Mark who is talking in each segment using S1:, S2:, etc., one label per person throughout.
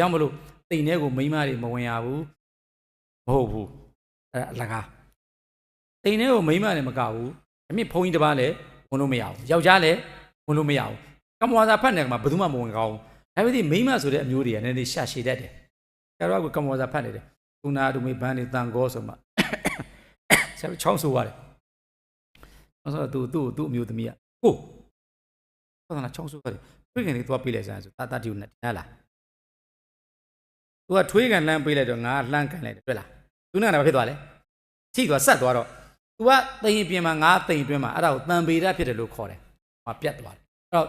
S1: ကြောင့်မလို့တိမ်ထဲကိုမိန်းမတွေမဝင်ရဘူးမဟုတ်ဘူးအဲအလကားတိမ်ထဲကိုမိန်းမတွေမကဘူးအမြင့်ဘုန်းကြီးတစ်ပါးလည်းဝင်လို့မရဘူးယောက်ျားလည်းဝင်လို့မရဘူးကမ္မဝါစာဖတ်နေမှာဘယ်သူမှမဝင်ကောင်းဘူးဒါပေမဲ့မိန်းမဆိုတဲ့အမျိုးတွေကနည်းနည်းရှာရှည်တတ်တယ်ကျတော့ကကမ္မဝါစာဖတ်နေတယ်သူနာသူမေဘန်းနေတန်ကောဆိုမှဆက်ချောင်းဆိုရတယ်အဲ့ဆိုသူသူ့သူ့အမျိုးသမီးကကိုဘာသာချောင်းဆိုရတယ်ထွေးကန်လေးသွားပေးလိုက်စမ်းဆိုတာတာတီကိုနဲ့ဟဲ့လား သူကထွေးကန်လှမ်းပေးလိုက်တော့ငါလှမ်းကန်လိုက်တယ်တွေ့လားသူကလည်းဘာဖြစ်သွားလဲထိသွားဆက်သွားတော့ तू ကတိမ်ပြင်မှာငါတိမ်တွင်းမှာအဲ့ဒါကိုတန်ပေရဖြစ်တယ်လို့ခေါ်တယ်။ဟောပြတ်သွားတယ်။အဲ့တော့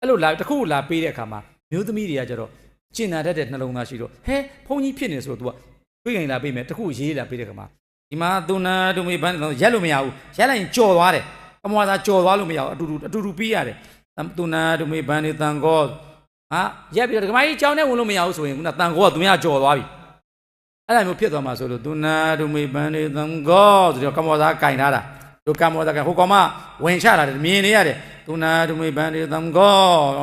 S1: အဲ့လိုလာတစ်ခုလာပေးတဲ့အခါမှာမျိုးသမီးတွေကကျတော့ကျင်နာတတ်တဲ့နှလုံးသားရှိတော့ဟဲဖုန်းကြီးဖြစ်နေဆိုတော့ तू ကတွေးကြင်လာပေးမယ်တစ်ခုရေးလာပေးတဲ့အခါမှာဒီမှာသူနာသူမေဘန်းတော့ရက်လို့မရဘူးရက်လိုက်ရင်ကြော်သွားတယ်။ကမွာသာကြော်သွားလို့မရဘူးအတူတူအတူတူပြီးရတယ်။သူနာသူမေဘန်းနေတန်ကော ဟာရက်ပြီးတော့ဒကမကြီးကြောင်းနဲ့ဝင်လို့မရဘူးဆိုရင်ခုနတန်ကောကသူများကြော်သွားပြီ။အဲ့ဒါမျိုးဖြစ်သွားမှာဆိုလို့သူနာသူမေဘန်းနေတန်ကောဆိုတော့ကမွာသာကင်ထားတာဒုက္ကမောဒကဟိုကောင်မဝင်ချလာတယ်မြင်နေရတယ်သူနာဒုမေဘန်ဒီသံကော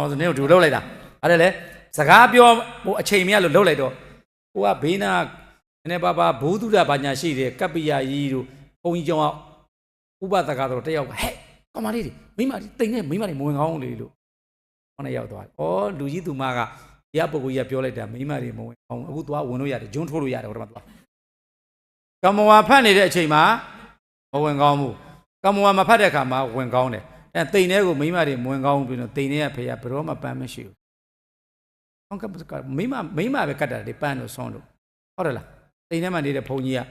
S1: ဆိုနေကိုဒူလောက်လိုက်တာအဲ့ဒါလေစကားပြောဟိုအချိန်မရလို့လှုပ်လိုက်တော့ဟိုကဘေးနာနည်းနည်းပါးပါဘိုးသူရဘာညာရှိတယ်ကပ္ပိယကြီးတို့ဘုန်းကြီးကျောင်းကဥပဒကတော့တယောက်ကဟဲ့ကောင်မလေးတွေမိမတိမ်နေမိမတွေမဝင်ကောင်းလေလို့ ဟောနေရောက်သွားတယ်ဩလူကြီးသူမကရပုဂ္ဂိုလ်ကြီးကပြောလိုက်တာမိမတွေမဝင်ကောင်းအခုသွားဝင်လို့ရတယ်ဂျွန်းထိုးလို့ရတယ်ဟိုတမှာသွားကမ္မဝါဖတ်နေတဲ့အချိန်မှာမဝင်ကောင်းဘူးကမ္မဝါမဖတ်တဲ့အခါမှာဝင်ကောင်းတယ်အဲတိန်ထဲကိုမိမတွေမဝင်ကောင်းဘူးပြီးတော့တိန်ထဲကဖေကဘယ်တော့မှပန်းမရှိဘူးဟောကမိမမိမပဲကတ်တာလေပန်းလို့ဆွန်းလို့ဟုတ်တယ်လားတိန်ထဲမှာနေတဲ့ဘုန်းကြီးက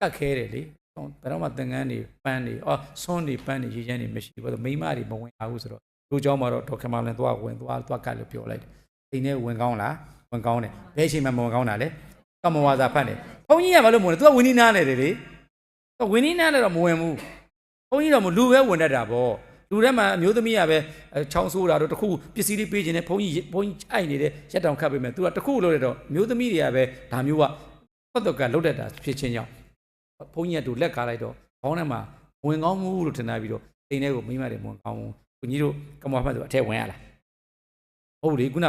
S1: ကတ်ခဲတယ်လေဘယ်တော့မှသင်္ကန်းတွေပန်းတွေအော်ဆွန်းတွေပန်းတွေရေးချမ်းတွေမရှိဘူးမိမတွေမဝင်အောင်ဆိုတော့ လူเจ้าမှာတော့ဒေါက်ခမလန်သွားဝင်သွားသွားကတ်လို့ပြောလိုက်တယ်တိန်ထဲဝင်ကောင်းလားဝင်ကောင်းတယ်ဘယ်အချိန်မှမဝင်ကောင်းတာလဲကမ္မဝါစာဖတ်တယ်ဘုန်းကြီးကဘာလို့မဝင်လဲ तू ကဝင်းနီးနားနေတယ်လေ तू ဝင်းနီးနားနေတော့မဝင်ဘူး ဘုန်းကြီးတော့မလူပဲဝင်တတ်တာပေါ့လူထဲမှာအမျိုးသမီးကပဲအဲချောင်းဆိုးတာတော့တခုပစ္စည်းလေးပေးခြင်းနဲ့ဘုန်းကြီးဘုန်းကြီးအိုက်နေတဲ့ရက်တောင်ခတ်ပေးမယ်သူကတခုလို့ရတော့အမျိုးသမီးတွေကပဲဒါမျိုးကပတ်တော့ကလုတ်တတ်တာဖြစ်ချင်းကြောင့်ဘုန်းကြီးကတူလက်ကားလိုက်တော့ခေါင်းထဲမှာဝင်ကောင်းမှုလို့ထင်တာပြီးတော့အိမ်ထဲကိုမိမတွေဝင်ကောင်းမှု ကိုကြီးတို့ကမောဖတ်ဆိုအထက်ဝင်ရလားဟုတ်လေခုန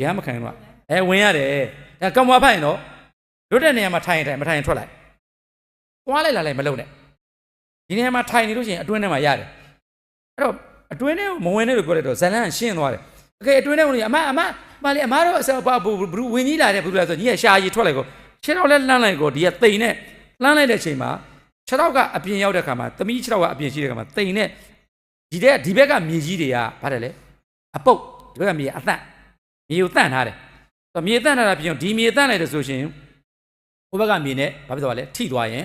S1: ရဟမခံတော့အဲဝင်ရတယ်ဒါကမောဖတ်ရင်တော့လွတ်တဲ့နေရာမှာထိုင်ရင်ထိုင်မထိုင်ရင်ထွက်လိုက်သွားလိုက်လာလိုက်မလုပ်နဲ့ဒီနေရာမှာထိုင်နေလို့ရှိရင်အတွင်းထဲမှာရတယ်အဲ့တော့အတွင်းထဲမဝင်နဲ့လို့ပြောလိုက်တော့ဇလန်ရှင်းသွားတယ်အကယ်အတွင်းထဲဝင်အမအမမလေးအမတော့အဆောဘာဘူးဝင်ကြီးလာတယ်ဘူးလားဆိုညီကရှာရီထွက်လိုက်ကောခြေထောက်လည်းလှမ်းလိုက်ကောဒီကတိန်နဲ့လှမ်းလိုက်တဲ့အချိန်မှာခြေထောက်ကအပြင်ရောက်တဲ့ခါမှာသမီးခြေထောက်ကအပြင်ရှိတဲ့ခါမှာတိန်နဲ့ ဒီတဲ့ဒီဘက်ကမြေကြီးတွေကဗါတယ်လေအပုတ်ဒီဘက်ကမြေအသန့်မြေကိုတန့်ထားတယ်ဆိုမြေတန့်ထားတာပြင်ဒီမြေတန့်လိုက်တယ်ဆိုရှင်ဟိုဘက်ကမြေနဲ့ဘာဖြစ်သွားလဲထိသွားရင်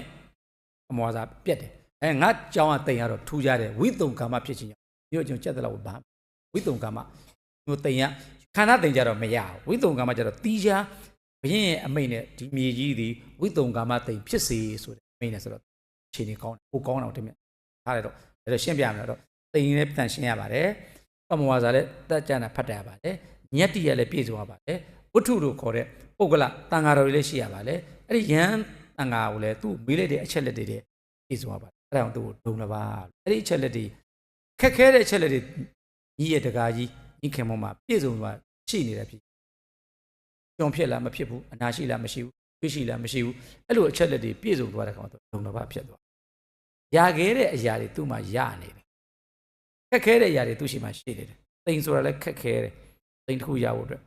S1: အမောစာပြက်တယ်အဲငါကြောင်းကတိန်ရတော့ထူကြတယ်ဝိတုံကာမဖြစ်ခြင်းကြောင့်မြို့ကျွန်ကျက်တယ်လို့ဘာဝိတုံကာမမြို့တိန်ရခန္ဓာတိန်ကြတော့မရဘူးဝိတုံကာမကြတော့တီးချာဘရင်ရဲ့အမိတ်နဲ့ဒီမြေကြီးသည်ဝိတုံကာမတိန်ဖြစ်စေဆိုတဲ့အမိတ်နဲ့ဆိုတော့ခြေနေကောင်းတယ်ဟိုကောင်းတော့တင်မြထားတယ်တော့ဒါတော့ရှင်းပြမယ်တော့ တိန်နဲ့တန်ရှင်းရပါတယ်ပမဝါစာလည်းတက်ကြတာဖတ်တတ်ရပါတယ်ညက်တီရလည်းပြည့်စုံရပါတယ်ဝတ္ထုလို့ခေါ်တဲ့ပုဂ္ဂလတန်ဃာတော်တွေလည်းရှိရပါတယ်အဲ့ဒီယံတန်ဃာကိုလည်းသူ့မေးလိုက်တဲ့အချက်လက်တွေတဲ့ပြည့်စုံရပါတယ်အဲ့ဒါကိုသူ့ကိုဒုံလပါအဲ့ဒီအချက်လက်တွေခက်ခဲတဲ့အချက်လက်တွေညီရဲ့တကာကြီးညီခင်မောမှာပြည့်စုံသွားရှိနေတယ်ဖြစ်ကြုံဖြစ်လားမဖြစ်ဘူးအနာရှိလားမရှိဘူးဖြစ်ရှိလားမရှိဘူးအဲ့လိုအချက်လက်တွေပြည့်စုံသွားတဲ့ကောင်တော့ဒုံလပါဖြစ်သွားရခဲ့တဲ့အရာတွေသူ့မှာရနေတယ် ခက်ခဲတဲ့အရာတွေသူ့ရှိမှရှိနေတယ်တိမ်ဆိုတာလည်းခက်ခဲတယ်တိမ်တစ်ခုရဖို့အတွက်